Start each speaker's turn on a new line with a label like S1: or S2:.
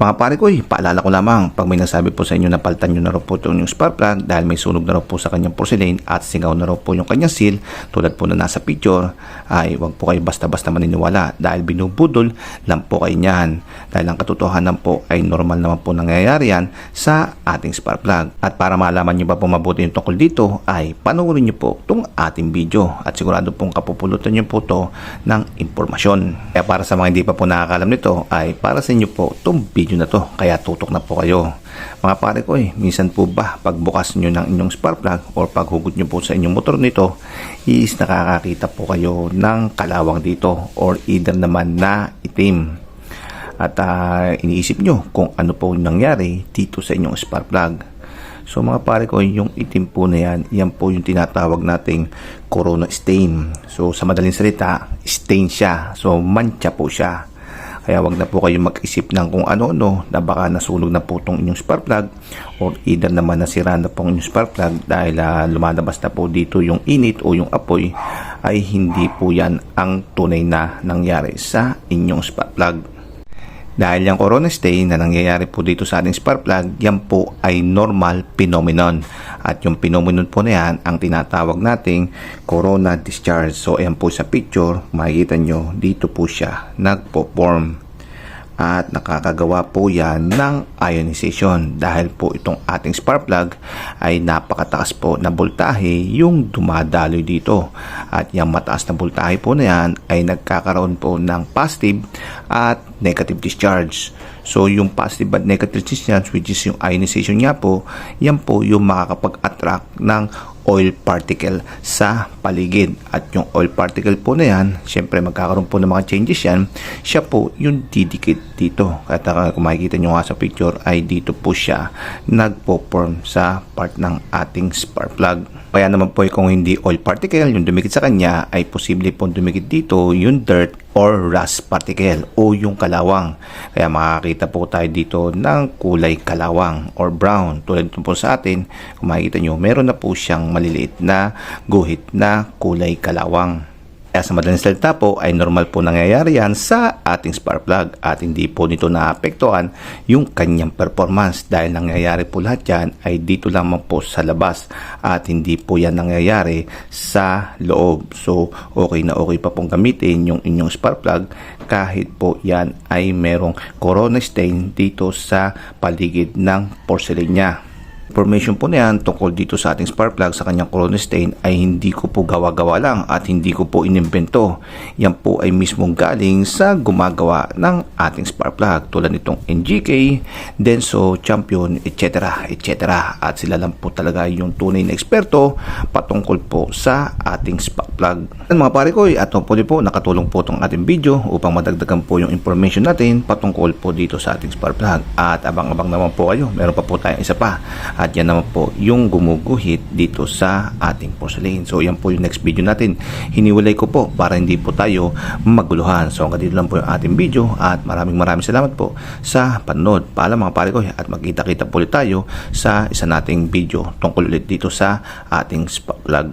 S1: Mga pare ko, eh, paalala ko lamang pag may nagsabi po sa inyo na paltan nyo na raw po itong yung spark plug dahil may sunog na raw po sa kanyang porcelain at singaw na raw po yung kanyang seal tulad po na nasa picture ay wag po kayo basta-basta maniniwala dahil binubudol lang po kayo niyan. Dahil ang katotohanan po ay normal naman po nangyayari yan sa ating spark plug at para malaman nyo ba po mabuti yung tungkol dito ay panoorin nyo po itong ating video at sigurado pong kapupulutan nyo po to ng impormasyon. Kaya para sa mga hindi pa po nakakalam nito ay para sa inyo po itong video na to kaya tutok na po kayo mga pare ko eh minsan po ba pagbukas nyo ng inyong spark plug or paghugot nyo po sa inyong motor nito is nakakakita po kayo ng kalawang dito or either naman na itim at ah, iniisip nyo kung ano po nangyari dito sa inyong spark plug So mga pare ko, yung itim po na yan, yan po yung tinatawag nating corona stain. So sa madaling salita, stain siya. So mancha po siya. Kaya wag na po kayo mag-isip ng kung ano-ano na baka nasunog na po itong inyong spark plug or either naman nasira na po ang inyong spark plug dahil ah, lumalabas na po dito yung init o yung apoy ay hindi po yan ang tunay na nangyari sa inyong spark plug. Dahil yung corona stain na nangyayari po dito sa ating spark plug, yan po ay normal phenomenon. At yung phenomenon po na yan, ang tinatawag nating corona discharge. So, ayan po sa picture, makikita nyo, dito po siya nagpo-form. At nakakagawa po yan ng ionization dahil po itong ating spark plug ay napakataas po na voltahe yung dumadaloy dito. At yung mataas na voltahe po na yan ay nagkakaroon po ng positive at negative discharge. So yung positive at negative discharge which is yung ionization niya po, yan po yung makakapag-attract ng oil particle sa paligid. At yung oil particle po na yan, syempre magkakaroon po ng mga changes yan, siya po yung didikit dito. At kung makikita nyo nga sa picture ay dito po siya nagpo-form sa part ng ating spark plug. Kaya naman po kung hindi oil particle yung dumikit sa kanya ay posible po dumikit dito yung dirt or rust particle o yung kalawang. Kaya makakita po tayo dito ng kulay kalawang or brown. Tulad nito po sa atin, kung makikita nyo, meron na po siyang maliliit na guhit na kulay kalawang. Kaya sa madaling salita po ay normal po nangyayari yan sa ating spark plug at hindi po nito naapektuhan yung kanyang performance dahil nangyayari po lahat yan ay dito lamang po sa labas at hindi po yan nangyayari sa loob. So okay na okay pa pong gamitin yung inyong spark plug kahit po yan ay merong corona stain dito sa paligid ng porcelain niya information po na yan tungkol dito sa ating spark plug sa kanyang corona stain ay hindi ko po gawa-gawa lang at hindi ko po inimbento. Yan po ay mismong galing sa gumagawa ng ating spark plug tulad nitong NGK, Denso, Champion, etc. etc. At sila lang po talaga yung tunay na eksperto patungkol po sa ating spark plug. At mga pare ko, at po po nakatulong po itong ating video upang madagdagan po yung information natin patungkol po dito sa ating spark plug. At abang-abang naman po kayo, meron pa po tayong isa pa at yan naman po yung gumuguhit dito sa ating porcelain. So yan po yung next video natin. Hiniwalay ko po para hindi po tayo maguluhan. So hanggang dito lang po yung ating video at maraming maraming salamat po sa panonood. Paalam mga pare ko at magkita-kita po ulit tayo sa isa nating video tungkol ulit dito sa ating plug.